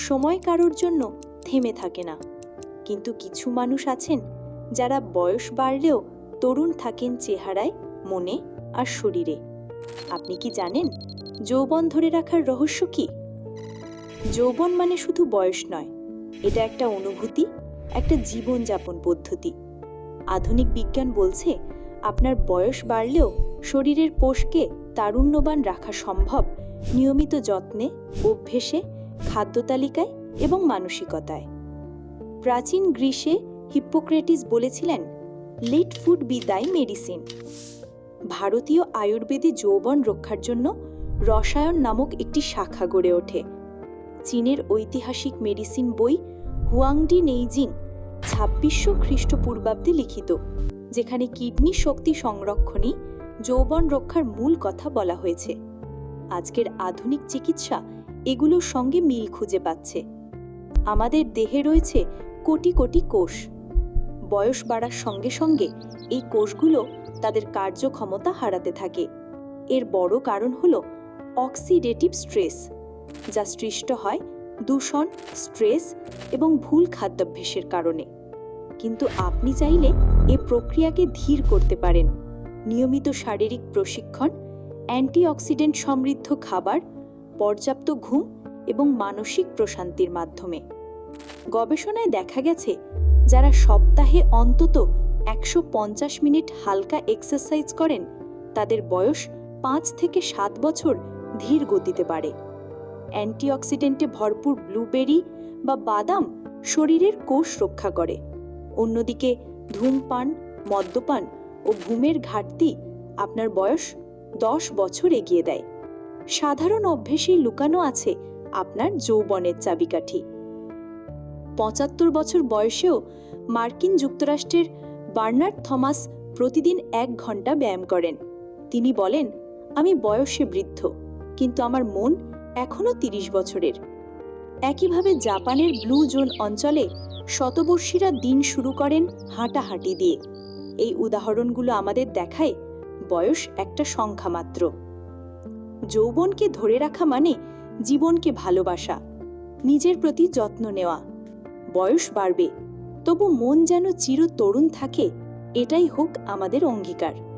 সময় কারোর জন্য থেমে থাকে না। কিন্তু কিছু মানুষ আছেন যারা বয়স বাড়লেও তরুণ থাকেন চেহারায়, মনে আর শরীরে। আপনি কি জানেন যৌবন ধরে রাখার রহস্য কি? যৌবন মানে শুধু বয়স নয়, এটা একটা অনুভূতি, একটা জীবনযাপন পদ্ধতি। আধুনিক বিজ্ঞান বলছে আপনার বয়স বাড়লেও শরীরের পোষকে তারুণ্যবান রাখা সম্ভব নিয়মিত যত্নে, অভ্যেসে খাদ্য তালিকায় এবং মানসিকতায়। প্রাচীন গ্রীসে হিপ্পোক্রেটিস বলেছিলেন let food be thy medicine ভারতীয় আয়ুর্বেদে যৌবন রক্ষার জন্য রসায়ন নামক একটি শাখা গড়ে ওঠে। চীনের ঐতিহাসিক মেডিসিন বই হুয়াংডি নেইজিং ছাব্বিশশো খ্রিস্টপূর্বাব্দে লিখিত, যেখানে কিডনি শক্তি সংরক্ষণই যৌবন রক্ষার মূল কথা বলা হয়েছে। আজকের আধুনিক চিকিৎসা এগুলোর সঙ্গে মিল খুঁজে পাচ্ছে। আমাদের দেহে রয়েছে কোটি কোটি কোষ। বয়স বাড়ার সঙ্গে সঙ্গে এই কোষগুলো তাদের কার্যক্ষমতা হারাতে থাকে। এর বড় কারণ হল অক্সিডেটিভ স্ট্রেস, যা সৃষ্ট হয় দূষণ, স্ট্রেস এবং ভুল খাদ্যাভ্যাসের কারণে। কিন্তু আপনি চাইলে এ প্রক্রিয়াকে ধীর করতে পারেন। নিয়মিত শারীরিক প্রশিক্ষণ, অ্যান্টিঅক্সিডেন্ট সমৃদ্ধ খাবার পর্যাপ্ত ঘুম এবং মানসিক প্রশান্তির মাধ্যমে। গবেষণায় দেখা গেছে, যারা সপ্তাহে অন্তত একশো পঞ্চাশ মিনিট হালকা এক্সারসাইজ করেন, তাদের বয়স পাঁচ থেকে সাত বছর ধীর গতিতে বাড়ে। অ্যান্টিঅক্সিডেন্টে ভরপুর ব্লুবেরি বা বাদাম শরীরের কোষ রক্ষা করে। অন্যদিকে ধূমপান, মদ্যপান ও ঘুমের ঘাটতি আপনার বয়স দশ বছর এগিয়ে দেয়। সাধারণ অভ্যেসেই লুকানো আছে আপনার যৌবনের চাবিকাঠি। পঁচাত্তর বছর বয়সেও মার্কিন যুক্তরাষ্ট্রের বার্নার্ড থমাস প্রতিদিন এক ঘণ্টা ব্যায়াম করেন। তিনি বলেন, আমি বয়সে বৃদ্ধ, কিন্তু আমার মন এখনও তিরিশ বছরের। একইভাবে জাপানের ব্লু জোন অঞ্চলে শতবর্ষীরা দিন শুরু করেন হাঁটাহাঁটি দিয়ে। এই উদাহরণগুলো আমাদের দেখায় বয়স একটা সংখ্যা মাত্র যৌবনকে ধরে রাখা মানে জীবনকে ভালোবাসা, নিজের প্রতি যত্ন নেওয়া। বয়স বাড়বে, তবু মন যেন চির তরুণ থাকে, এটাই হোক আমাদের অঙ্গীকার।